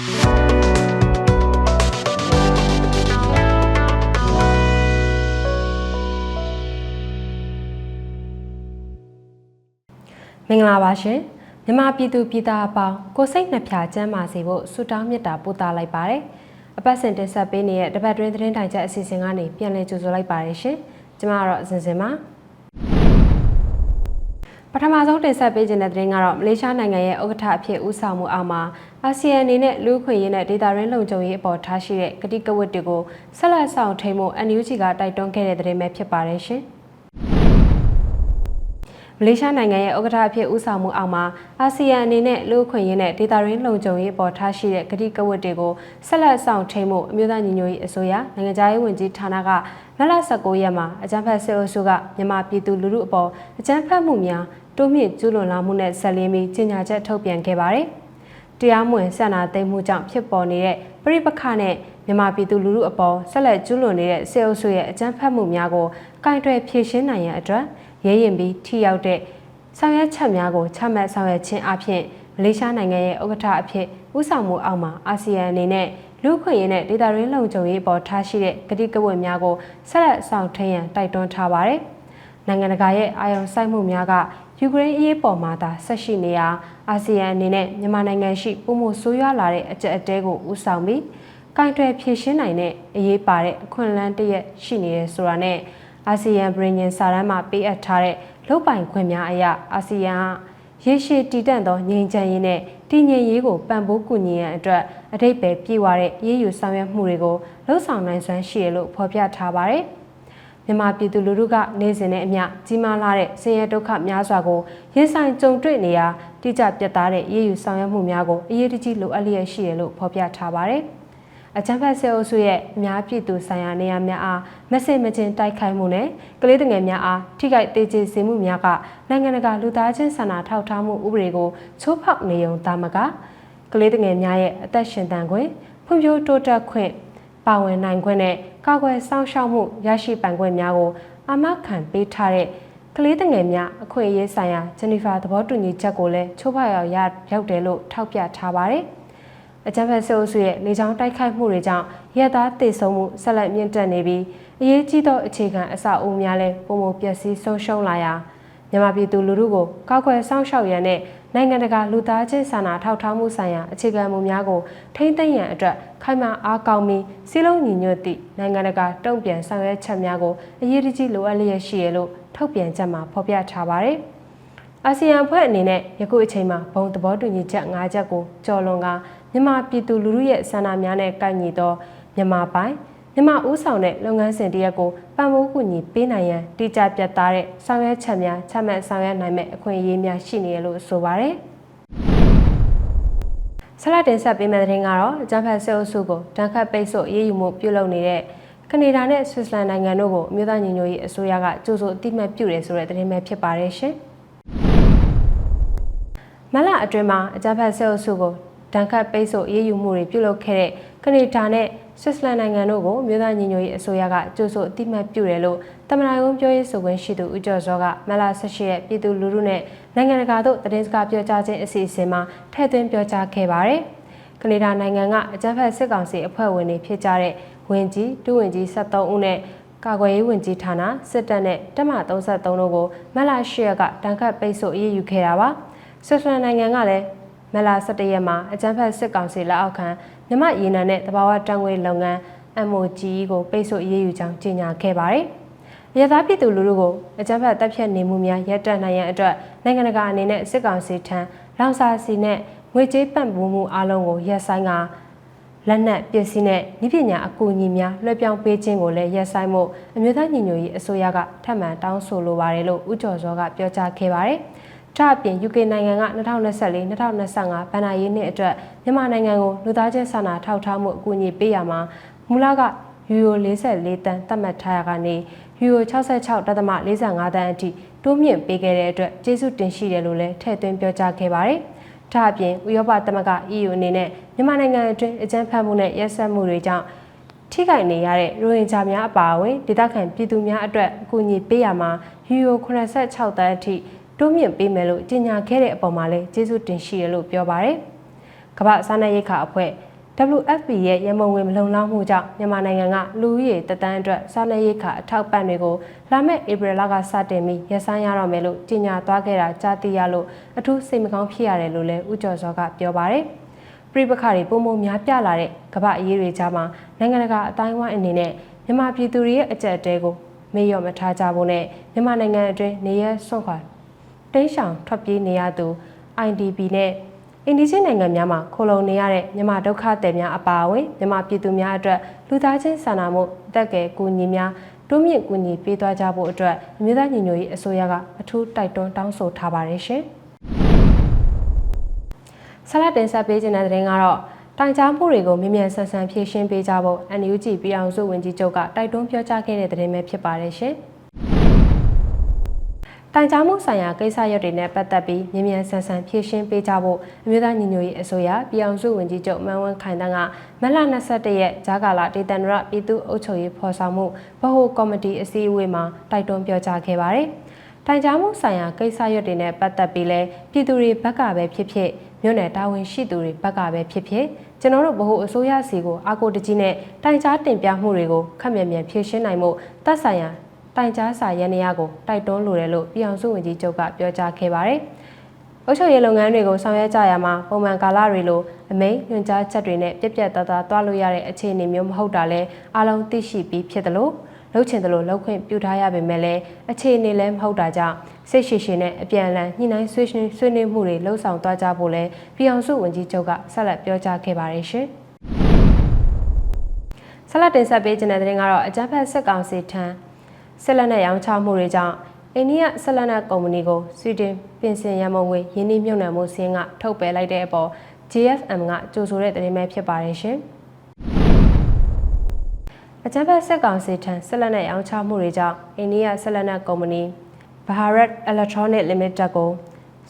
မင်္ဂလာပါရှင်မြန်မာပြည်သူပြည်သားအပေါင်းကိုစိတ်နှဖျားကျမ်းမာစေဖို့ဆုတောင်းမေတ္တာပို့သလိုက်ပါတယ်အပတ်စဉ်တင်ဆက်ပေးနေတဲ့တပတ်တွင်းသတင်းတိုင်ချက်အစီအစဉ်ကနေပြန်လည်ကြိုဆိုလိုက်ပါတယ်ရှင်ကျမကတော့စင်စင်ပါ ပထမဆုံးတင်ဆက်ပေးခြင်းတဲ့သတင်းကတော့မလေးရှားနိုင်ငံရဲ့ဥက္ကဋ္ဌအဖြစ်ဦးဆောင်မှုအောက်မှာအာဆီယံအနေနဲ့လူ့အခွင့်အရေးနဲ့ဒေသရင်းလုံခြုံရေးအပေါ်ထားရှိတဲ့ကတိကဝတ်တွေကိုဆက်လက်ဆောင်ထိန်မှု NUG ကတိုက်တွန်းခဲ့တဲ့သတင်းပဲဖြစ်ပါတယ်ရှင်။မလေးရှားနိုင်ငံရဲ့ဥက္ကဋ္ဌအဖြစ်ဦးဆောင်မှုအောက်မှာအာဆီယံအနေနဲ့လူ့အခွင့်အရေးနဲ့ဒေသရင်းလုံခြုံရေးပေါ်ထားရှိတဲ့ကတိကဝတ်တွေကိုဆက်လက်ဆောင်ထိန်မှုအမျိုးသားညီညွတ်ရေးအစိုးရနိုင်ငံခြားရေးဝန်ကြီးဌာနကမလ19ရက်မှာအကြံဖတ်စစ်အုပ်စုကမြန်မာပြည်သူလူထုအပေါ်အကြမ်းဖက်မှုများ တိုးမြင့်ကျူးလွန်လာမှုနဲ့ဆက်လင်းပြီးကြေညာချက်ထုတ်ပြန်ခဲ့ပါတယ်။တရားမဝင်ဆန္ဒသိမ်းမှုကြောင့်ဖြစ်ပေါ်နေတဲ့ပြိပခနဲ့မြန်မာပြည်သူလူထုအပေါ်ဆက်လက်ကျူးလွန်နေတဲ့စစ်အုပ်စုရဲ့အကြမ်းဖက်မှုများကိုကင်တွယ်ဖြေရှင်းနိုင်ရန်အတွက်ရဲရင်ပြီးထိရောက်တဲ့ဆောင်ရွက်ချက်များကိုချမှတ်ဆောင်ရွက်ခြင်းအပြင်မလေးရှားနိုင်ငံရဲ့ဥက္ကဋ္ဌအဖြစ်ဦးဆောင်မှုအောက်မှာအာဆီယံအနေနဲ့လူ့ခွင့်ရေးနဲ့ဒေသရင်းလုံခြုံရေးပေါ်ထားရှိတဲ့ကတိကဝတ်များကိုဆက်လက်ဆောင်ထင်းရန်တိုက်တွန်းထားပါတယ်။နိုင်ငံတကာရဲ့အာရုံစိုက်မှုများက ယူကရိန်းအရေးပေါ်မှာသာဆက်ရှိနေရာအာဆီယံအနေနဲ့မြန်မာနိုင်ငံရှိပုံမှုဆိုးရွားလာတဲ့အကြက်အတဲကိုဦးဆောင်ပြီးကင်တွယ်ဖြည့်ရှင်းနိုင်တဲ့အရေးပါတဲ့အခွင့်အလမ်းတစ်ရက်ရှိနေတယ်ဆိုတာနဲ့အာဆီယံပြည်ညင်စာတမ်းမှာပေးအပ်ထားတဲ့လုတ်ပိုင်ခွင့်များအရအာဆီယံကရေရှည်တည်တံ့သောငြိမ်းချမ်းရေးနဲ့တည်ငြိမ်ရေးကိုပံ့ပိုးကူညီရန်အတွက်အထိပ္ပယ်ပြည့်ဝတဲ့ရည်ယူဆောင်ရွက်မှုတွေကိုလှုပ်ဆောင်နိုင်စွမ်းရှိရလို့ဖော်ပြထားပါတယ်။ မြန်မာပြည်သူလူထုကနေ့စဉ်နဲ့အမျှကြီးမားလာတဲ့ဆင်းရဲဒုက္ခများစွာကိုရင်ဆိုင်ကြုံတွေ့နေရာတိကျပြတ်သားတဲ့ရည်ယူဆောင်ရွက်မှုများကိုအရေးတကြီးလိုအပ်လျက်ရှိရလို့ဖော်ပြထားပါတယ်။အကြံဖတ်ဆဲအုပ်စုရဲ့အများပြည်သူဆိုင်ရာနေရာများအားမဆင်မချင်းတိုက်ခိုက်မှုနဲ့ကလေးငယ်များအားထိခိုက်သေးချေစေမှုများကနိုင်ငံတကာလူသားချင်းစာနာထောက်ထားမှုဥပဒေကိုချိုးဖောက်နေုံသာမကကလေးငယ်များရဲ့အသက်ရှင်တန်ခွင့်ဖွံ့ဖြိုးတိုးတက်ခွင့် ပါဝင်နိုင်ခွင့်နဲ့ကာကွယ်စောင့်ရှောက်မှုရရှိပိုင်ခွင့်များကိုအာမခံပေးထားတဲ့ကလေးငယ်များအခွင့်အရေးဆိုင်ရာဂျနီဖာသဘောတူညီချက်ကိုလည်းချိုးဖောက်ရောက်ရောက်တယ်လို့ထောက်ပြထားပါတယ်။အကြမ်းဖက်ဆိုးစုရဲ့လေကြောင်းတိုက်ခိုက်မှုတွေကြောင့်ရက်သားတည်ဆုံမှုဆက်လက်မြင့်တက်နေပြီးအရေးကြီးသောအခြေခံအဆောက်အဦများလည်းပုံမပျက်စီးဆုံးရှုံးလာရာမြန်မာပြည်သူလူထုကိုကောက်ွယ်စောင့်ရှောက်ရန်နဲ့ နိုင်ငံတကာလူသားချင်းစာနာထောက်ထားမှုဆိုင်ရာအခြေခံမူများကိုထိမ့်သိမ်းရန်အတွက်ခိုင်မာအားကောင်းပြီးစီးလုံးညီညွတ်သည့်နိုင်ငံတကာတုံ့ပြန်ဆောင်ရွက်ချက်များကိုအရေးကြီးလိုအပ်လျက်ရှိရလို့ထုတ်ပြန်ချက်မှာဖော်ပြထားပါတယ်။အာဆီယံအဖွဲ့အနေနဲ့ယခုအချိန်မှာဘုံသဘောတူညီချက်၅ချက်ကိုကျော်လွန်ကမြန်မာပြည်သူလူထုရဲ့ဆန္ဒများနဲ့ကိုက်ညီသောမြန်မာပိုင်း မြန်မာဦးဆောင်တဲ့လုပ်ငန်းစဉ်တရက်ကိုပံ့ပိုးကူညီပေးနိုင်ရန်တိကျပြတ်သားတဲ့ဆောင်ရွက်ချက်များချမှတ်ဆောင်ရွက်နိုင်မဲ့အခွင့်အရေးများရှိနေရလို့ဆိုပါရယ်ဆလတ်တင်ဆက်ပေးမယ့်သတင်းကတော့ဂျမ်ဖတ်ဆဲအုပ်စုကိုတန်ခတ်ပိတ်ဆို့ရေးယူမှုပြုလုပ်နေတဲ့ကနေဒါနဲ့ဆွစ်ဇာလန်နိုင်ငံတို့ကိုအမျိုးသားညီညွတ်ရေးအစိုးရကကြိုးစိုးအတိမတ်ပြုတယ်ဆိုတဲ့သတင်းပဲဖြစ်ပါတယ်ရှင်မလအတွင်းမှာအကြမ်းဖက်ဆဲအုပ်စုကိုဒဏ်ခတ်ပိတ်ဆို့အေးအေးယူမှုတွေပြုလုပ်ခဲ့တဲ့ ကနေဒါနဲ့ဆွစ်ဇာလန်နိုင်ငံတို့ကိုမြို့သားညီညွတ်ရေးအစိုးရကကြိုးဆိုအတိမတ်ပြုတယ်လို့တမန်တော်ပြောရေးဆိုခွင့်ရှိသူဦးကျော်စောကမလ18ရက်ပြည်သူလူထုနဲ့နိုင်ငံတကာတို့သတင်းစကားပြောကြားခြင်းအစီအစဉ်မှာထည့်သွင်းပြောကြားခဲ့ပါတယ်။ကနေဒါနိုင်ငံကအကြမ်းဖက်စစ်ကောင်စီအဖွဲ့ဝင်တွေဖြစ်ကြတဲ့ဝင်ကြီးဒုဝင်ကြီး73ဦးနဲ့ကာကွယ်ရေးဝန်ကြီးဌာနစစ်တပ်နဲ့တပ်မ33တို့ကိုမလ10ရက်ကတန်ခတ်ပိတ်ဆို့အရေးယူခဲ့တာပါ။ဆွစ်ဇာလန်နိုင်ငံကလည်းမလာ17ရက်မှာအကြမ်းဖက်စစ်ကောင်စီလက်အောက်ခံ မြမရေနံနဲ့တဘာဝတန်ငွေလုပ်ငန်း MOGE ကိုပိတ်ဆို့အရေးယူကြောင်းကြေညာခဲ့ပါတယ်။ရသားပြည်သူလူထုကိုအကြမ်းဖက်တပ်ဖြတ်နေမှုများရပ်တန့်နိုင်ရန်အတွက်နိုင်ငံတကာအနေနဲ့စစ်ကောင်စီထံလောင်စာစီနဲ့ငွေကြေးပံ့ပိုးမှုအလုံးကိုရပ်ဆိုင်းကလက်နက်ပစ္စည်းနဲ့ဤပညာအကူအညီများလွှဲပြောင်းပေးခြင်းကိုလည်းရပ်ဆိုင်းမှုအမျိုးသားညီညွတ်ရေးအစိုးရကထပ်မံတောင်းဆိုလိုပါတယ်လို့ဦးကျော်စောကပြောကြားခဲ့ပါတယ်။ ဒါအပြင် UK နိုင်ငံက2024-2025ဘဏ္ဍာရေးနှစ်အတွက်မြန်မာနိုင်ငံကိုလူသားချင်းစာနာထောက်ထားမှုအကူအညီပေးရမှာမူလကယူရို44တန်းသတ်မှတ်ထားရကနေယူရို66.45တန်းအထိတိုးမြင့်ပေးခဲ့တဲ့အတွက်ကျေးဇူးတင်ရှိတယ်လို့လည်းထည့်သွင်းပြောကြားခဲ့ပါတယ်။ဒါအပြင်ဥရောပသမဂ္ဂ EU အနေနဲ့မြန်မာနိုင်ငံအတွင်းအကြမ်းဖက်မှုနဲ့ရက်စက်မှုတွေကြောင့်ထိခိုက်နေရတဲ့ရိုဟင်ဂျာများအပါအဝင်ဒေသခံပြည်သူများအတွက်အကူအညီပေးရမှာယူရို86တန်းအထိ တိုးမြင့်ပေးမယ်လို့ကြေညာခဲ့တဲ့အပေါ်မှာလည်းကျေးဇူးတင်ရှိရလို့ပြောပါရယ်။ကမ္ဘာစားနပ်ရိက္ခာအဖွဲ့ WFP ရဲ့ရမုံဝင်မလုံလောက်မှုကြောင့်မြန်မာနိုင်ငံကလူဦးရေတသန်းအတွက်စားနပ်ရိက္ခာအထောက်ပံ့တွေကိုလာမယ့်ဧပြီလကစတင်ပြီးရပ်ဆိုင်းရတော့မယ်လို့ကြေညာသွားခဲ့တာကြားသိရလို့အထူးစိတ်မကောင်းဖြစ်ရတယ်လို့လည်းဦးကျော်စောကပြောပါရယ်ပြိပခါတွေပုံမများပြလာတဲ့ကမ္ဘာအရေးတွေကြားမှာနိုင်ငံတကာအတိုင်းဝိုင်းအနေနဲ့မြန်မာပြည်သူတွေရဲ့အကြက်တဲကိုမေ့လျော့မထားကြဖို့နဲ့မြန်မာနိုင်ငံအတွင်းနေရဆွန့်ခွာ တိန့်ရှောင်ထွက်ပြေးနေရသူ IDP နဲ့အိန္ဒိချင်းနိုင်ငံများမှာခိုလုံနေရတဲ့မြန်မာဒုက္ခသည်များအပါအဝင်မြန်မာပြည်သူများအတွက်လူသားချင်းစာနာမှုအသက်ကယ်ကူညီများတိုးမြင့်ကူညီပေးသွားကြဖို့အတွက်အမျိုးသားညီညွတ်ရေးအစိုးရကအထူးတိုက်တွန်းတောင်းဆိုထားပါတယ်ရှင်။ဆလာတင်ဆက်ပေးခြင်းတဲ့တဲ့ရင်ကတော့တိုင်ကြားမှုတွေကိုမြ мян ဆန်ဆန်ဖြေရှင်းပေးကြဖို့ NUG ပြည်အောင်စုဝန်ကြီးချုပ်ကတိုက်တွန်းပြောကြားခဲ့တဲ့တဲ့ရင်ပဲဖြစ်ပါတယ်ရှင်။ တိုင်ကြားမှုဆိုင်ရာကိစ္စရပ်တွေနဲ့ပတ်သက်ပြီးမြန်မြန်ဆန်ဆန်ဖြေရှင်းပေးကြဖို့အမျိုးသားညီညွတ်ရေးအစိုးရပြည်အောင်စုဝန်ကြီးချုပ်မန်ဝင်းခိုင်တန်းကမလ21ရက်ဂျာကာလာဒေသန္တရပြည်သူ့အုပ်ချုပ်ရေးဖော်ဆောင်မှုဗဟိုကော်မတီအစည်းအဝေးမှာတိုက်တွန်းပြောကြားခဲ့ပါတယ်။တိုင်ကြားမှုဆိုင်ရာကိစ္စရပ်တွေနဲ့ပတ်သက်ပြီးလဲပြည်သူတွေဘက်ကပဲဖြစ်ဖြစ်မြို့နယ်တာဝန်ရှိသူတွေဘက်ကပဲဖြစ်ဖြစ်ကျွန်တော်တို့ဗဟိုအစိုးရစီကိုအာကိုတကြီးနဲ့တိုင်ကြားတင်ပြမှုတွေကိုခက်မြန်မြန်ဖြေရှင်းနိုင်မှုသက်ဆိုင်ရာ တိုင်ကြားစာရန်နေရကိုတိုက်တွန်းလိုတယ်လို့ပြည်အောင်စုဝန်ကြီးချုပ်ကပြောကြားခဲ့ပါတယ်။အုပ်ချုပ်ရေးလုပ်ငန်းတွေကိုဆောင်ရွက်ကြရမှာပုံမှန်ကာလတွေလိုအမိန့်ညွှန်ကြားချက်တွေနဲ့ပြက်ပြက်သားသားတွားလို့ရတဲ့အခြေအနေမျိုးမဟုတ်တာလဲအားလုံးသိရှိပြီးဖြစ်တယ်လို့လှုပ်ချင်တယ်လို့လှုပ်ခွင့်ပြုထားရပေမဲ့လည်းအခြေအနေလည်းမဟုတ်တာကြောင့်စိတ်ရှိရှိနဲ့အပြန်အလှန်ညှိနှိုင်းဆွေးဆွေးနွေးမှုတွေလှုပ်ဆောင်သွားကြဖို့လဲပြည်အောင်စုဝန်ကြီးချုပ်ကဆက်လက်ပြောကြားခဲ့ပါတယ်ရှင်။ဆက်လက်တင်ဆက်ပေးခြင်းတဲ့တဲ့ရင်ကတော့အကြမ်းဖက်စစ်ကောင်စီထံ ဆက်လက်နဲ့ရောင်းချမှုတွေကြောင့်အိန္ဒိယဆက်လက်နဲ့ကုမ္ပဏီကိုဆွီဒင်ပြင်ဆင်ရမုံငွေရင်းနှီးမြှုပ်နှံမှုစင်းကထုတ်ပယ်လိုက်တဲ့အပေါ် GFM ကကြိုဆိုတဲ့သတင်းပဲဖြစ်ပါတယ်ရှင်။အကြမ်းဖက်စစ်ကောင်စီထံဆက်လက်နဲ့ရောင်းချမှုတွေကြောင့်အိန္ဒိယဆက်လက်နဲ့ကုမ္ပဏီ Bharat Electronic Limited ကို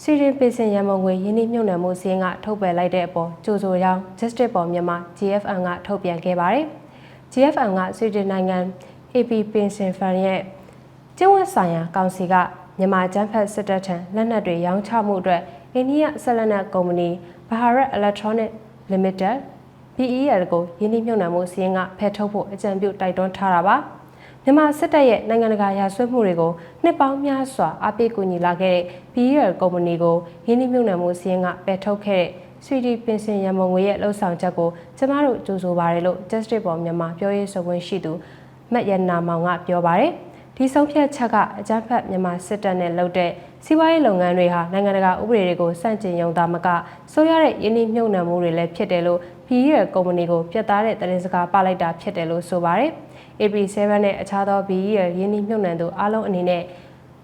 စီရင်ပင်စင်ရမုံငွေရင်းနှီးမြှုပ်နှံမှုစင်းကထုတ်ပယ်လိုက်တဲ့အပေါ်ကြိုဆိုကြောင်း Justice ပေါ်မြန်မာ GFM ကထုတ်ပြန်ခဲ့ပါတယ်။ GFM ကဆွီဒင်နိုင်ငံ AP ပင်စင်ဖန်ရဲ့ကျင်းဝတ်ဆိုင်ရာကောင်စီကမြန်မာကျန်းဖက်စစ်တပ်ထံလက်နက်တွေရောင်းချမှုအတွက်အိန္ဒိယဆက်လက်နက်ကုမ္ပဏီ Bharat Electronic Limited BEL ကိုယင်းနှိမ့်မြှုပ်နှံမှုစီးရင်ကဖယ်ထုတ်ဖို့အကြံပြုတိုက်တွန်းထားတာပါမြန်မာစစ်တပ်ရဲ့နိုင်ငံတကာရာဇဝတ်မှုတွေကိုနှစ်ပေါင်းများစွာအပိတ်ကူညီလာခဲ့တဲ့ BEL ကုမ္ပဏီကိုယင်းနှိမ့်မြှုပ်နှံမှုစီးရင်ကဖယ်ထုတ်ခဲ့တဲ့ဆွီဒီပင်စင်ရမုံငွေရဲ့လှုပ်ဆောင်ချက်ကိုကျမတို့ကြိုဆိုပါတယ်လို့ Justice ပေါ်မြန်မာပြောရေးဆိုခွင့်ရှိသူ မက်ရနာမောင်ကပြောပါတယ်ဒီဆုံးဖြတ်ချက်ကအကြမ်းဖက်မြန်မာစစ်တပ်နဲ့လုပ်တဲ့စီးပွားရေးလုပ်ငန်းတွေဟာနိုင်ငံတကာဥပဒေတွေကိုစန့်ကျင်ယုံသားမကဆိုရတဲ့ယင်းနှိမ့်မြုပ်နှံမှုတွေလည်းဖြစ်တယ်လို့ BEL ကုမ္ပဏီကိုပြတ်သားတဲ့သတင်းစကားပလိုက်တာဖြစ်တယ်လို့ဆိုပါတယ်။ AP7 နဲ့အခြားသော BEL ယင်းနှိမ့်မြုပ်နှံသူအားလုံးအနေနဲ့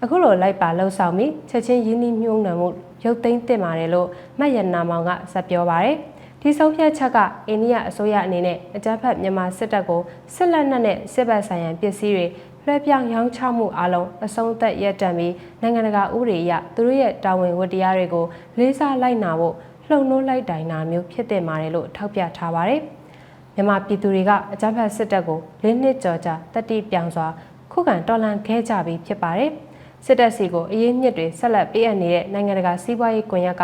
အခုလိုလိုက်ပါလှုပ်ဆောင်ပြီးချက်ချင်းယင်းနှိမ့်မြုပ်နှံမှုရုပ်သိမ်းတင်ပါတယ်လို့မတ်ရနာမောင်ကဆက်ပြောပါတယ်။ ဒီဆုံးဖြတ်ချက်ကအိန္ဒိယအစိုးရအနေနဲ့အကြမ်းဖက်မြန်မာစစ်တပ်ကိုစစ်လက်နက်နဲ့စစ်ဘက်ဆိုင်ရာပစ္စည်းတွေလွှဲပြောင်းရောင်းချမှုအလုံးအဆုံးသက်ရပ်တန့်ပြီးနိုင်ငံတကာဥပဒေအရသူတို့ရဲ့တာဝန်ဝတ္တရားတွေကိုလေးစားလိုက်နာဖို့လှုံ့နှိုးလိုက်တိုင်တာမျိုးဖြစ်တင်ပါတယ်လို့ထောက်ပြထားပါတယ်။မြန်မာပြည်သူတွေကအကြမ်းဖက်စစ်တပ်ကိုလေးနှစ်ကျော်ကြာတတိပြောင်စွာခုခံတော်လှန်ခဲ့ကြပြီးဖြစ်ပါတယ်။စစ်တပ်စီကိုအရေးမြစ်တွေဆက်လက်ပေးအပ်နေတဲ့နိုင်ငံတကာစီးပွားရေးကွန်ရက်က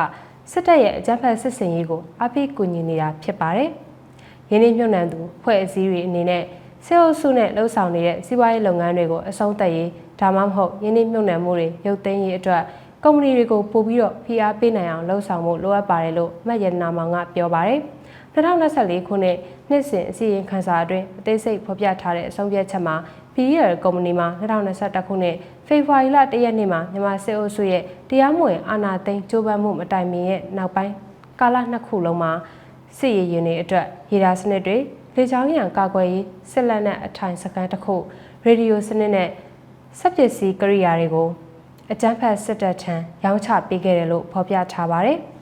စစ်တပ်ရဲ့အကြမ်းဖက်စစ်စင်ရေးကိုအပိကူညီနေတာဖြစ်ပါတယ်။ယင်းနှိမ့်မြုံနှံသူဖွဲ့အစည်းတွေအနေနဲ့စေအုပ်စုနဲ့လှုပ်ဆောင်နေတဲ့စီးပွားရေးလုပ်ငန်းတွေကိုအဆုံးသတ်ရေးဒါမှမဟုတ်ယင်းနှိမ့်မြုံနှံမှုတွေရုပ်သိမ်းရေးအတွက်ကုမ္ပဏီတွေကိုပို့ပြီးတော့ဖိအားပေးနိုင်အောင်လှုံ့ဆော်မှုလိုအပ်ပါတယ်လို့မတ်ရနာမောင်ကပြောပါတယ်။2024ခုနှစ်နှစ်စဉ်အစည်းအဝေးခန်းစာအတွင်းအသေးစိတ်ဖော်ပြထားတဲ့အဆုံးဖြတ်ချက်မှာ PEL ကုမ္ပဏီမှာ2021ခုနှစ်ဖေဖော်ဝါရီလ1ရက်နေ့မှာမြန်မာစစ်အုပ်စုရဲ့တရားမဝင်အာဏာသိမ်းကြိုးပမ်းမှုမတိုင်မီရဲ့နောက်ပိုင်းကာလနှစ်ခုလုံးမှာစစ်ရေးရင်တွေအတွက်ရေဒါစနစ်တွေလေကြောင်းရန်ကာကွယ်ရေးစစ်လက်နက်အထိုင်စကန်တစ်ခုရေဒီယိုစနစ်နဲ့စက်ပစ္စည်းကိရိယာတွေကိုအကြမ်းဖက်စစ်တပ်ထံရောင်းချပေးခဲ့တယ်လို့ဖော်ပြထားပါတယ်။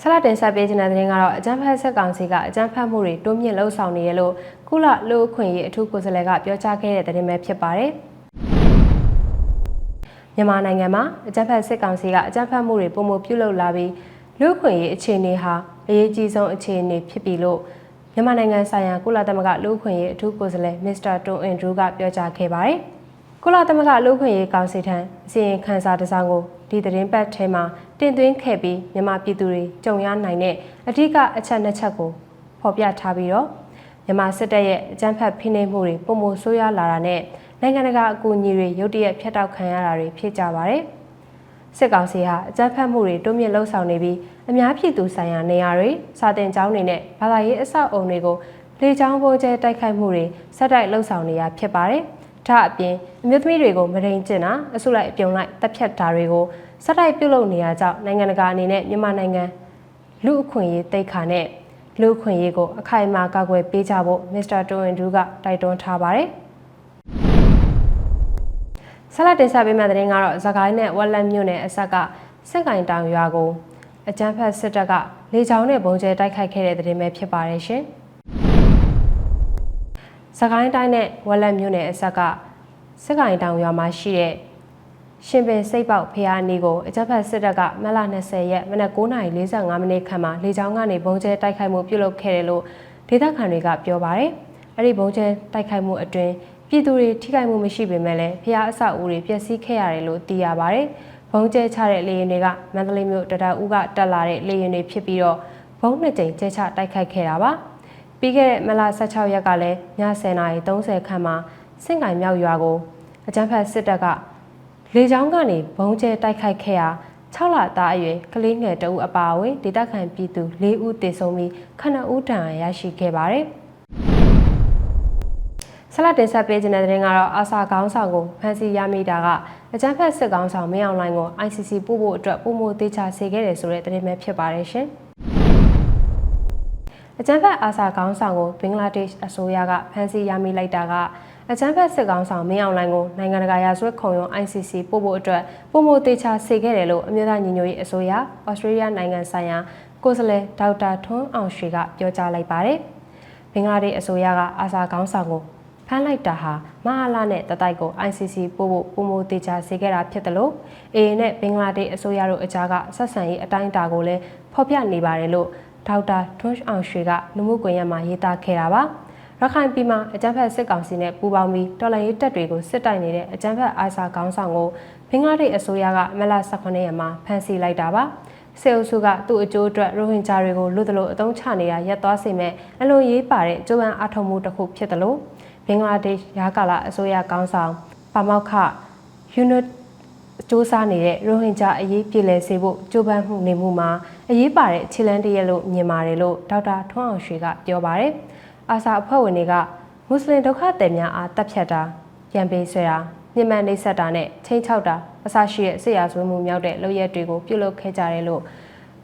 ဆလာတင်ဆက်ပေးခြင်းတဲ့တင်ကတော့အကြမ်းဖက်ဆက်ကောင်စီကအကြမ်းဖက်မှုတွေတိုးမြင့်လှုံ့ဆော်နေရလို့ ကုလလူအခွင့်ရေးအထူးကိုယ်စားလှယ်ကပြောကြားခဲ့တဲ့တင်ပဲဖြစ်ပါတယ်။မြန်မာနိုင်ငံမှာအကြမ်းဖက်စစ်ကောင်စီကအကြမ်းဖက်မှုတွေပုံမပြုလုပ်လာပြီးလူ့အခွင့်ရေးအခြေအနေဟာအရေးကြီးဆုံးအခြေအနေဖြစ်ပြီလို့မြန်မာနိုင်ငံဆိုင်ရာကုလသမဂ္ဂလူ့အခွင့်ရေးအထူးကိုယ်စားလှယ်မစ္စတာတွန်အင်ဒရူးကပြောကြားခဲ့ပါတယ်။ကုလသမဂ္ဂလူ့အခွင့်ရေးကောင်စီထံအစီရင်ခံစာတစ်စောင်ကိုဒီသတင်းပတ်ထဲမှာတတင်သွင်းခဲ့ပြီးမြန်မာပြည်သူတွေကြုံရနိုင်တဲ့အဓိကအချက်နှစ်ချက်ကိုဖော်ပြထားပြီးတော့ မြန်မာစစ်တပ်ရဲ့အကြမ်းဖက်ဖိနှိပ်မှုတွေပုံမဆိုးရွားလာတာနဲ့နိုင်ငံတကာအကူအညီတွေရုတ်တရက်ဖျက်တောက်ခံရတာတွေဖြစ်ကြပါတယ်။စစ်ကောင်စီဟာအကြမ်းဖက်မှုတွေတိုးမြင့်လှုပ်ဆောင်နေပြီးအများပြည်သူဆိုင်ရာနေရာတွေစာတင်ကျောင်းတွေနဲ့ဘာသာရေးအဆောက်အုံတွေကိုလေကြောင်းပိုးကျဲတိုက်ခိုက်မှုတွေဆက်တိုက်လှုပ်ဆောင်နေရဖြစ်ပါတယ်။ဒါအပြင်အမျိုးသမီးတွေကိုမရိန်ကျင်တာအစုလိုက်အပြုံလိုက်တပ်ဖြတ်တာတွေကိုဆက်တိုက်ပြုလုပ်နေရကြောင်းနိုင်ငံတကာအနေနဲ့မြန်မာနိုင်ငံလူအခွင့်အရေးတိတ်ခါနဲ့ လူအခွင့်အရေးကိုအခိုင်အမာကာကွယ်ပေးကြဖို့မစ္စတာတိုဝင်ဒူးကတိုက်တွန်းထားပါတယ်။ဆက်လက်တင်ဆက်ပေးမယ့်သတင်းကတော့ဇကိုင်းနဲ့ဝက်လက်မြို့နယ်အဆက်ကစက်ကင်တောင်ရွာကိုအကြမ်းဖက်စစ်တပ်ကလေကြောင်းနဲ့ပုံကျဲတိုက်ခိုက်ခဲ့တဲ့သတင်းပဲဖြစ်ပါတယ်ရှင်။စကိုင်းတိုင်းနဲ့ဝက်လက်မြို့နယ်အဆက်ကစက်ကင်တောင်ရွာမှာရှိတဲ့ ရှင်ပင်စိတ်ပေါက်ဖျားနီကိုအကြမ်းဖက်စစ်တပ်ကမလ20ရက်မနက်9:45မိနစ်ခန့်မှာလေကြောင်းကနေပုံကျဲတိုက်ခိုက်မှုပြုလုပ်ခဲ့တယ်လို့ဒေသခံတွေကပြောပါတယ်။အဲ့ဒီပုံကျဲတိုက်ခိုက်မှုအတွင်းပြည်သူတွေထိခိုက်မှုမရှိပေမဲ့လည်းဖျားအဆောက်အဦတွေပျက်စီးခဲ့ရတယ်လို့သိရပါတယ်။ဘုံကျဲချတဲ့လေရင်တွေကမန္တလေးမြို့တရဦးကတက်လာတဲ့လေရင်တွေဖြစ်ပြီးတော့ဘုံနှစ်ကြိမ်ကျဲချတိုက်ခိုက်ခဲ့တာပါ။ပြီးခဲ့တဲ့မလ16ရက်ကလည်းည10:30ခန့်မှာစင့်ကင်မြောက်ရွာကိုအကြမ်းဖက်စစ်တပ်က လေကြောင်းကနေဘုံကျဲတိုက်ခိုက်ခဲ့ရာ6လသားအရွယ်ကလေးငယ်တအုပ်အပါအဝင်ဒေသခံပြည်သူ၄ဦးသေဆုံးပြီး9ဦးဒဏ်ရာရရှိခဲ့ပါတယ်။ဆက်လက်တင်ဆက်ပေးခြင်းတဲ့တဲ့ရင်ကတော့အာဆာခေါင်းဆောင်ကိုဖမ်းဆီးရမိတာကအကြမ်းဖက်စစ်ကောင်ဆောင်မင်းအောင်လှိုင်ကို ICC ပို့ဖို့အတွက်ပုံမသေးချာစေခဲ့တယ်ဆိုတဲ့သတင်းပဲဖြစ်ပါတယ်ရှင်။အကြမ်းဖက်အာဆာခေါင်းဆောင်ကိုဘင်္ဂလားဒေ့ရှ်အစိုးရကဖမ်းဆီးရမိလိုက်တာက အကြမ်းဖက်စစ်ကောင်ဆောင်မင်းအောင်လှိုင်ကိုနိုင်ငံတကာရာဇဝတ်ခုံရုံး ICC ပို့ဖို့အတွက်ပုံမသေးချာစေခဲ့တယ်လို့အမျိုးသားညီညွတ်ရေးအစိုးရဩစတြေးလျနိုင်ငံဆိုင်ရာကိုယ်စားလှယ်ဒေါက်တာထွန်းအောင်ရွှေကပြောကြားလိုက်ပါတယ်။ဘင်္ဂလားဒေ့ရှ်အစိုးရကအာဆာခေါင်းဆောင်ကိုဖမ်းလိုက်တာဟာမဟာလာနဲ့တတိုက်ကို ICC ပို့ဖို့ပုံမသေးချာစေခဲ့တာဖြစ်တယ်လို့ AA နဲ့ဘင်္ဂလားဒေ့ရှ်အစိုးရတို့အကြားကဆက်ဆံရေးအတိုင်းအတာကိုလည်းဖော်ပြနေပါတယ်လို့ဒေါက်တာထွန်းအောင်ရွှေကလူမှုကွန်ရက်မှာရေးသားခဲ့တာပါ ရခိုင်ပြည်မှာအကြမ်းဖက်စစ်ကောင်စီနဲ့ပူးပေါင်းပြီးတော်လှန်ရေးတပ်တွေကိုစစ်တိုက်နေတဲ့အကြမ်းဖက်အာဆာခေါင်းဆောင်ကိုဘင်္ဂလားဒေ့ရှ်အစိုးရကမလ18ရက်မှာဖမ်းဆီးလိုက်တာပါစေအုပ်စုကသူ့အကျိုးအတွက်ရိုဟင်ဂျာတွေကိုလူသလိုအသုံးချနေတာရပ်သွားစေမဲ့အလွန်ရေးပါတဲ့ကျိုးပန်းအထောက်မှုတစ်ခုဖြစ်တယ်လို့ဘင်္ဂလားဒေ့ရှ်ရာကာလာအစိုးရကောင်းဆောင်ပါမောက်ခယူနစ်စ조사နေတဲ့ရိုဟင်ဂျာအရေးပြည်လည်စေဖို့ကြိုးပမ်းမှုနေမှုမှာအရေးပါတဲ့ခြေလန်းတရက်လို့မြင်ပါတယ်လို့ဒေါက်တာထွန်းအောင်ရွှေကပြောပါတယ်။ အာဆာအဖွဲ့ဝင်တွေကမွတ်စလင်ဒုက္ခသည်များအားတပ်ဖြတ်တာရန်ပေးဆွဲတာညှဉ်းပန်းနှိပ်စက်တာနဲ့ချင်းချောက်တာအစရှိတဲ့စစ်ရာဇဝတ်မှုမြောက်တဲ့လုပ်ရက်တွေကိုပြုလုပ်ခဲ့ကြတယ်လို့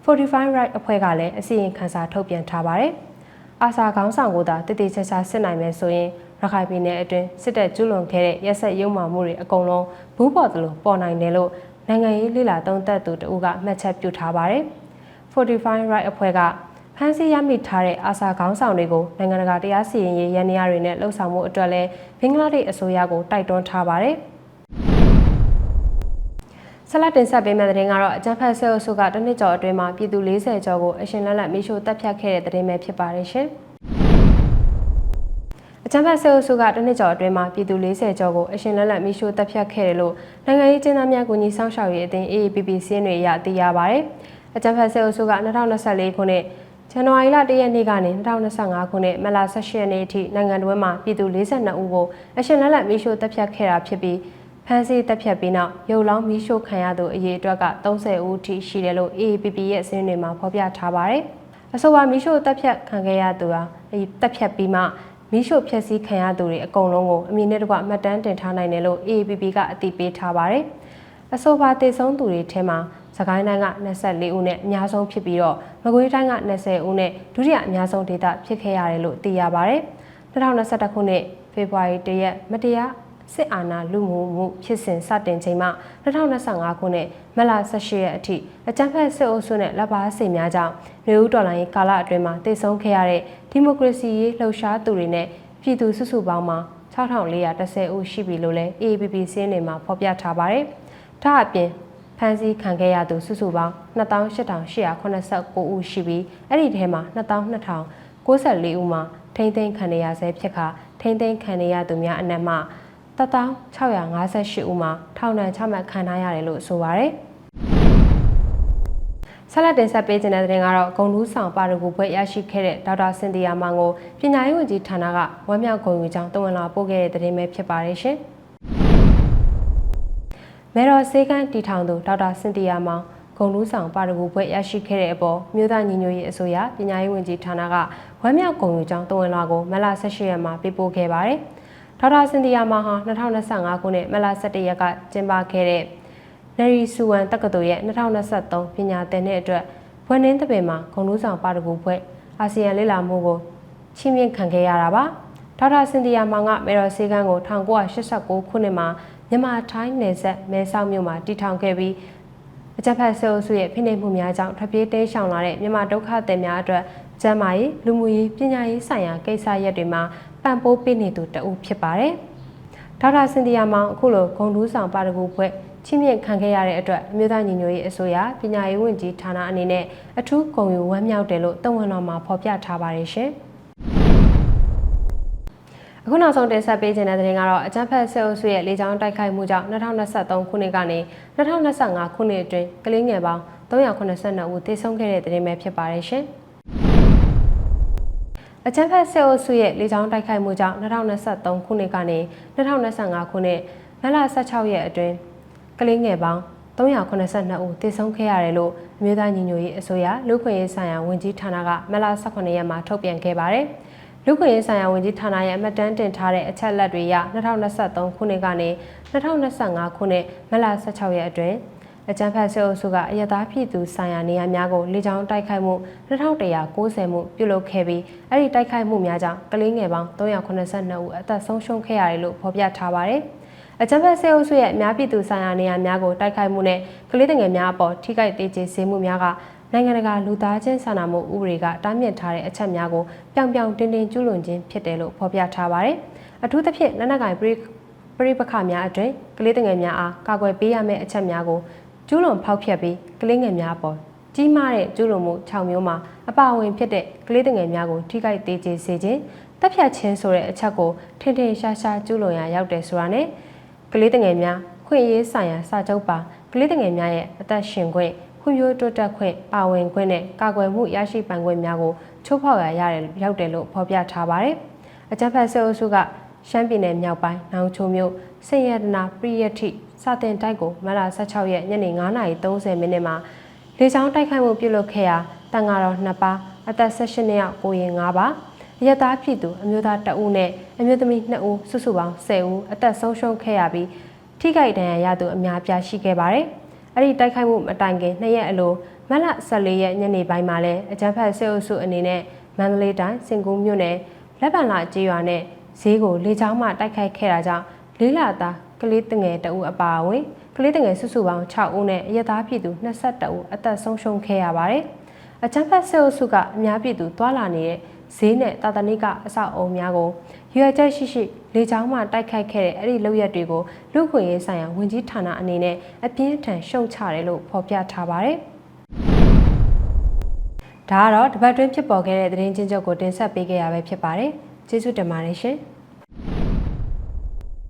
45 right အဖွဲ့ကလည်းအစီရင်ခံစာထုတ်ပြန်ထားပါတယ်။အာဆာခေါင်းဆောင်ကသာတည်တည်ချာချာစစ်နိုင်မယ်ဆိုရင်ရခိုင်ပြည်နယ်အတွင်းစစ်တပ်ကျူးလွန်ခဲ့တဲ့ရက်ဆက်ရုံမှမှုတွေအကုန်လုံးဘူးပေါ်သလိုပေါ်နိုင်တယ်လို့နိုင်ငံရေးလှိလာသုံးသပ်သူတဦးကမှတ်ချက်ပြုထားပါတယ်။45 right အဖွဲ့က ဖမ်းဆီးရမိထားတဲ့အာဆာခေါင်းဆောင်တွေကိုနိုင်ငံတကာတရားစီရင်ရေးရန်နေရတွေနဲ့လှုပ်ဆောင်မှုအတွက်လည်းဘင်္ဂလားဒေ့ရှ်အစိုးရကိုတိုက်တွန်းထားပါတယ်။ဆလတ်တင်ဆက်ပေးမယ့်တဲ့တင်ကတော့အကြံဖတ်ဆဲအုပ်စုကတနစ်ကျော်အတွင်းမှာပြည်သူ40ကျော်ကိုအရှင်လက်လက်မိရှို့တပ်ဖြတ်ခဲ့တဲ့တဲ့တင်ပဲဖြစ်ပါတယ်ရှင်။အကြမ်းဖက်ဆဲအုပ်စုကတနစ်ကျော်အတွင်းမှာပြည်သူ40ကျော်ကိုအရှင်လက်လက်မိရှို့တပ်ဖြတ်ခဲ့တယ်လို့နိုင်ငံရေးကျင်းသားများကူညီဆောင်ရှောက်ရေးအသင်း AAPP စီးရင်တွေအရသိရပါဗျ။အကြမ်းဖက်ဆဲအုပ်စုက2024ခုနှစ် ဇန်နဝါရီလ1ရက်နေ့ကနေ2025ခုနှစ်မလ18ရက်နေ့အထိနိုင်ငံတော်မှာပြည်သူ42ဦးကိုအရှင်လက်လက်မိရှို့တပ်ဖြတ်ခဲ့တာဖြစ်ပြီးဖမ်းဆီးတပ်ဖြတ်ပြီးနောက်ရုပ်လောင်းမိရှို့ခံရသူအရေအတွက်က30ဦးထိရှိတယ်လို့ AAPP ရဲ့အစည်းအဝေးမှာဖော်ပြထားပါတယ်။အဆိုပါမိရှို့တပ်ဖြတ်ခံခဲ့ရသူဟာတပ်ဖြတ်ပြီးမှမိရှို့ဖျက်ဆီးခံရသူတွေအကုန်လုံးကိုအမည်နဲ့တကွမှတ်တမ်းတင်ထားနိုင်တယ်လို့ AAPP ကအတည်ပြုထားပါတယ်။အဆိုပါတည်ဆုံးသူတွေထဲမှာ စကိုင်းတိုင်းက24ဦးနဲ့အများဆုံးဖြစ်ပြီးတော့မကွေးတိုင်းက20ဦးနဲ့ဒုတိယအများဆုံးဒေသဖြစ်ခဲ့ရတယ်လို့သိရပါတယ်။2021ခုနှစ်ဖေဖော်ဝါရီလရက်မတရားစစ်အာဏာလူမှုမှုဖြစ်စဉ်စတင်ချိန်မှ2025ခုနှစ်မလ18ရက်အထိအကြမ်းဖက်စစ်အုပ်စုနဲ့လက်ပါစိတ်များကြောင့်နေဦးတော်လိုင်းကာလအတွင်းမှာတည်ဆုံးခဲ့ရတဲ့ဒီမိုကရေစီရေးလှုပ်ရှားသူတွေနဲ့ပြည်သူစုစုပေါင်းမှာ6410ဦးရှိပြီလို့လည်း AAPP စင်းနေမှာဖော်ပြထားပါတယ်။ဒါအပြင် ဖမ်းဆီးခံခဲ့ရသူစုစုပေါင်း28,889ဦးရှိပြီးအဲ့ဒီထဲမှာ22,094ဦးမှာထိမ့်သိမ်းခံရဆဲဖြစ်ခါထိမ့်သိမ်းခံရသူများအနက်မှ1658ဦးမှာထောင်ဒဏ်ချမှတ်ခံထားရတယ်လို့ဆိုပါရယ်ဆက်လက်တင်ဆက်ပေးခြင်းတဲ့တဲ့တင်ကတော့ဂုံလူးဆောင်ပါရဂူဘွဲ့ရရှိခဲ့တဲ့ဒေါက်တာစင်တီယာမောင်ကိုပညာရေးဝန်ကြီးဌာနကဝမ်းမြောက်ဂုဏ်ယူကြောင်းတုံ့ဝင်လာပို့ခဲ့တဲ့တဲ့တင်ပဲဖြစ်ပါတယ်ရှင်။ မေတော်စေကန်းတီထောင်သူဒေါက်တာစင်တီယာမောင်ဂုံလူးဆောင်ပါရဂူဘွဲ့ရရှိခဲ့တဲ့အပေါ်မြို့သားညီညွတ်ရေးအစိုးရပညာရေးဝန်ကြီးဌာနကဝမ်းမြောက်ဂုဏ်ယူကြောင်းတုံ့ဝင်လာကိုမလ18ရက်မှာပေးပို့ခဲ့ပါတယ်။ဒေါက်တာစင်တီယာမောင်ဟာ2025ခုနှစ်မလ17ရက်ကကျင်းပခဲ့တဲ့နယ်ရီဆူဝမ်တက္ကသိုလ်ရဲ့2023ပညာသင်တဲ့အတွက်ဘွဲ့နှင်းတပင်မှာဂုံလူးဆောင်ပါရဂူဘွဲ့အာဆီယံလေ့လာမှုကိုချီးမြှင့်ခံခဲ့ရတာပါဒေါက်တာစင်တီယာမောင်ကမေတော်စေကန်းကို1989ခုနှစ်မှာ မြန်မာထိုင်းနယ်စပ်မဲဆောက်မြို့မှာတည်ထောင်ခဲ့ပြီးအကြက်ဖက်ဆဲအုပ်စုရဲ့ဖိနှိပ်မှုများကြောင့်ထွက်ပြေးတိမ်းရှောင်လာတဲ့မြန်မာဒုက္ခသည်များအတွက်ကျန်းမာရေးလူမှုရေးပညာရေးဆိုင်ရာကိစ္စရပ်တွေမှာပံ့ပိုးပေးနေသူတဦးဖြစ်ပါတယ်ဒေါက်တာစင်တီယာမောင်အခုလိုဂုံတူးဆောင်ပါရဂူဘွဲ့ချီးမြှင့်ခံခဲ့ရတဲ့အတွက်အမျိုးသားညီညွတ်ရေးအစိုးရပညာရေးဝန်ကြီးဌာနအနေနဲ့အထူးဂုဏ်ယူဝမ်းမြောက်တယ်လို့တုံ့ဝင်တော်မှာဖော်ပြထားပါတယ်ရှင်။ အခုနောက်ဆုံးတင်ဆက်ပေးခြင်းတဲ့တင်ကတော့အကြမ်းဖက်ဆဲအုပ်စုရဲ့လေကြောင်းတိုက်ခိုက်မှုကြောင့်2023ခုနှစ်ကနေ2025ခုနှစ်အတွင်းကလေးငယ်ပေါင်း382ဦးသေဆုံးခဲ့တဲ့တင်ပဲဖြစ်ပါတယ်ရှင်။အကြမ်းဖက်ဆဲအုပ်စုရဲ့လေကြောင်းတိုက်ခိုက်မှုကြောင့်2023ခုနှစ်ကနေ2025ခုနှစ်မလ16ရက်အတွင်းကလေးငယ်ပေါင်း382ဦးသေဆုံးခဲ့ရတယ်လို့အမျိုးသားညီညွတ်ရေးအစိုးရလူခွင့်ရေးဆိုင်ရာဝန်ကြီးဌာနကမလ18ရက်မှာထုတ်ပြန်ခဲ့ပါတယ်။ လူခွင့်ရေးဆိုင်ရာဝန်ကြီးဌာနရဲ့အမှတ်တမ်းတင်ထားတဲ့အချက်လက်တွေအရ2023ခုနှစ်ကနေ2025ခုနှစ်မလ16ရက်အတွင်းအကြံဖတ်စေအုပ်စုကအယတားပြည်သူဆိုင်ရာနေရာများကိုလေကြောင်းတိုက်ခိုက်မှု2190မှုပြုလုပ်ခဲ့ပြီးအဲ့ဒီတိုက်ခိုက်မှုများကြောင့်ကလေးငယ်ပေါင်း382ဦးအသက်ဆုံးရှုံးခဲ့ရတယ်လို့ဖော်ပြထားပါတယ်။အကြံဖက်စေအုပ်စုရဲ့အများပြည်သူဆိုင်ရာနေရာများကိုတိုက်ခိုက်မှုနဲ့ကလေးငယ်များအပေါ်ထိခိုက်ဒေကျေစေမှုများက နိုင်ငံတကာလူသားချင်းစာနာမှုဥပဒေကတားမြစ်ထားတဲ့အချက်များကိုပြောင်ပြောင်တင်းတင်းကျူးလွန်ခြင်းဖြစ်တယ်လို့ဖော်ပြထားပါတယ်။အထူးသဖြင့်လက်နက်ကင်ပရိပရိပခများအတွင်ကလေးငယ်များအားကာကွယ်ပေးရမယ့်အချက်များကိုကျူးလွန်ဖောက်ဖျက်ပြီးကလေးငယ်များအပေါ်ကြီးမားတဲ့ကျူးလွန်မှု6မျိုးမှာအပါအဝင်ဖြစ်တဲ့ကလေးငယ်များကိုထိခိုက်သေးကျေစေခြင်းတပ်ဖြတ်ခြင်းဆိုတဲ့အချက်ကိုထင်ထင်ရှားရှားကျူးလွန်ရရောက်တယ်ဆိုတာနဲ့ကလေးငယ်များခွင့်ရေးဆိုင်ရာစာချုပ်ပါကလေးငယ်များရဲ့အသက်ရှင်ခွင့် ဖွံ့ဖြိုးတိုးတက်ခွင့်ပါဝင်ခွင့်နဲ့ကာကွယ်မှုရရှိပိုင်ခွင့်များကိုချိုးဖောက်ရရတယ်ရောက်တယ်လို့ဖော်ပြထားပါတယ်။အကြံဖတ်စေအုပ်စုကရှမ်းပြည်နယ်မြောက်ပိုင်းနောင်ချိုမြို့စင်ရတနာပရိယတိစာတင်တိုက်ကိုမလ16ရက်ညနေ9:30မိနစ်မှာလေကြောင်းတိုက်ခိုက်မှုပြုလုပ်ခဲ့ရာတန်ဃာတော်2ပါးအသက်18နှစ်ယောက်ကိုရင်5ပါးရသားဖြစ်သူအမျိုးသားတအုပ်နဲ့အမျိုးသမီး2ဦးစုစုပေါင်း10ဦးအသက်ဆုံးရှုံးခဲ့ရပြီးထိခိုက်ဒဏ်ရာရသူအများပြားရှိခဲ့ပါတယ်။ အဲ့ဒီတိုက်ခိုက်မှုမတိုင်ခင်နှစ်ရက်အလိုမလ14ရက်ညနေပိုင်းမှာလည်းအကြမ်းဖက်စစ်အုပ်စုအနေနဲ့မန္တလေးတိုင်းစင်ကူးမြို့နယ်လက်ပံလာကျေးရွာနဲ့ဈေးကိုလေကြောင်းမှတိုက်ခိုက်ခဲ့တာကြောင့်လေးလာသားကလေးတငယ်တအုပ်အပါအဝင်ကလေးတငယ်စုစုပေါင်း6ဦးနဲ့အရသားပြည်သူ22ဦးအသက်ဆုံးရှုံးခဲ့ရပါတယ်။အကြမ်းဖက်စစ်အုပ်စုကအများပြည်သူတွာလာနေတဲ့ဈေးနဲ့တာတနိကအဆောက်အုံများကို ရွေချက်ရှိရှိလေကြောင်းမှတိုက်ခိုက်ခဲ့တဲ့အဲ့ဒီလုပ်ရက်တွေကိုလူခွင့်ရေးဆိုင်ရာဝန်ကြီးဌာနအနေနဲ့အပြင်းထန်ရှုံချတယ်လို့ဖော်ပြထားပါတယ်။ဒါကတော့တပတ်တွင်းဖြစ်ပေါ်ခဲ့တဲ့သတင်းချင်းချုပ်ကိုတင်ဆက်ပေးခဲ့ရပဲဖြစ်ပါတယ်။ကျေးဇူးတင်ပါတယ်ရှင်။